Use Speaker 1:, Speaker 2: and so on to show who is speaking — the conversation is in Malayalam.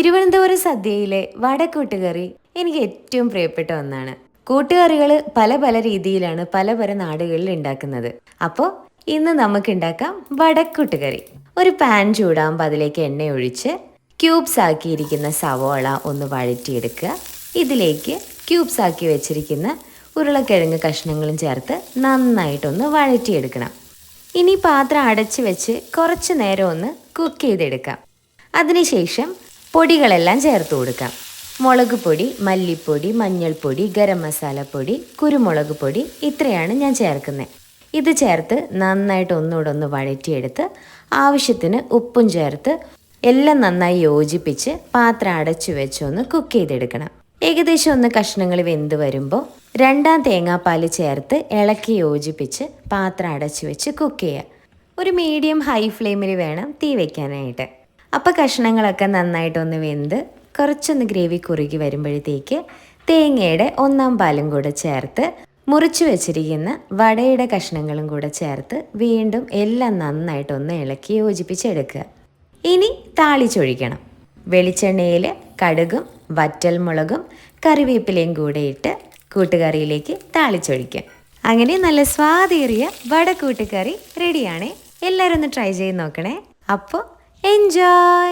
Speaker 1: തിരുവനന്തപുരം സദ്യയിലെ വടക്കൂട്ടുകറി എനിക്ക് ഏറ്റവും പ്രിയപ്പെട്ട ഒന്നാണ്. കൂട്ടുകറികൾ പല പല രീതിയിലാണ് പല പല നാടുകളിൽ ഉണ്ടാക്കുന്നത്. അപ്പോൾ ഇന്ന് നമുക്ക് ഉണ്ടാക്കാം വടക്കൂട്ടുകറി. ഒരു പാൻ ചൂടാകുമ്പോൾ അതിലേക്ക് എണ്ണ ഒഴിച്ച് ക്യൂബ്സ് ആക്കിയിരിക്കുന്ന സവോള ഒന്ന് വഴറ്റിയെടുക്കുക. ഇതിലേക്ക് ക്യൂബ്സ് ആക്കി വെച്ചിരിക്കുന്ന ഉരുളക്കിഴങ്ങ് കഷ്ണങ്ങളും ചേർത്ത് നന്നായിട്ടൊന്ന് വഴറ്റിയെടുക്കണം. ഇനി പാത്രം അടച്ചു വെച്ച് കുറച്ച് നേരം ഒന്ന് കുക്ക് ചെയ്തെടുക്കാം. അതിനുശേഷം പൊടികളെല്ലാം ചേർത്ത് കൊടുക്കാം. മുളക് പൊടി മല്ലിപ്പൊടി മഞ്ഞൾപ്പൊടി ഗരം മസാലപ്പൊടി കുരുമുളക് പൊടി ഇത്രയാണ് ഞാൻ ചേർക്കുന്നത് ഇത് ചേർത്ത് നന്നായിട്ട് ഒന്നുകൂടെ ഒന്ന് വഴറ്റിയെടുത്ത് ആവശ്യത്തിന് ഉപ്പും ചേർത്ത് എല്ലാം നന്നായി യോജിപ്പിച്ച് പാത്രം അടച്ചു വെച്ച് ഒന്ന് കുക്ക് ചെയ്തെടുക്കണം. ഏകദേശം ഒന്ന് കഷ്ണങ്ങൾ വെന്ത് വരുമ്പോൾ രണ്ടാം തേങ്ങാപ്പാൽ ചേർത്ത് ഇളക്കി യോജിപ്പിച്ച് പാത്രം അടച്ചു വെച്ച് കുക്ക് ചെയ്യുക ഒരു മീഡിയം ഹൈ ഫ്ലെയിമിൽ വേണം തീ വയ്ക്കാനായിട്ട് അപ്പോൾ കഷ്ണങ്ങളൊക്കെ നന്നായിട്ടൊന്ന് വെന്ത് കുറച്ചൊന്ന് ഗ്രേവി കുറുകി വരുമ്പോഴത്തേക്ക് തേങ്ങയുടെ ഒന്നാം പാലും കൂടെ ചേർത്ത് മുറിച്ചു വെച്ചിരിക്കുന്ന വടയുടെ കഷ്ണങ്ങളും കൂടെ ചേർത്ത് വീണ്ടും എല്ലാം നന്നായിട്ടൊന്ന് ഇളക്കി യോജിപ്പിച്ചെടുക്കുക. ഇനി താളിച്ചൊഴിക്കണം വെളിച്ചെണ്ണയിൽ കടുകും വറ്റൽമുളകും കറിവേപ്പിലയും കൂടെ ഇട്ട് കൂട്ടുകറിയിലേക്ക് താളിച്ചൊഴിക്കുക അങ്ങനെ നല്ല സ്വാദേറിയ വട കൂട്ടുകറി റെഡിയാണേ എല്ലാവരും ഒന്ന് ട്രൈ ചെയ്ത് നോക്കണേ. അപ്പോൾ Enjoy!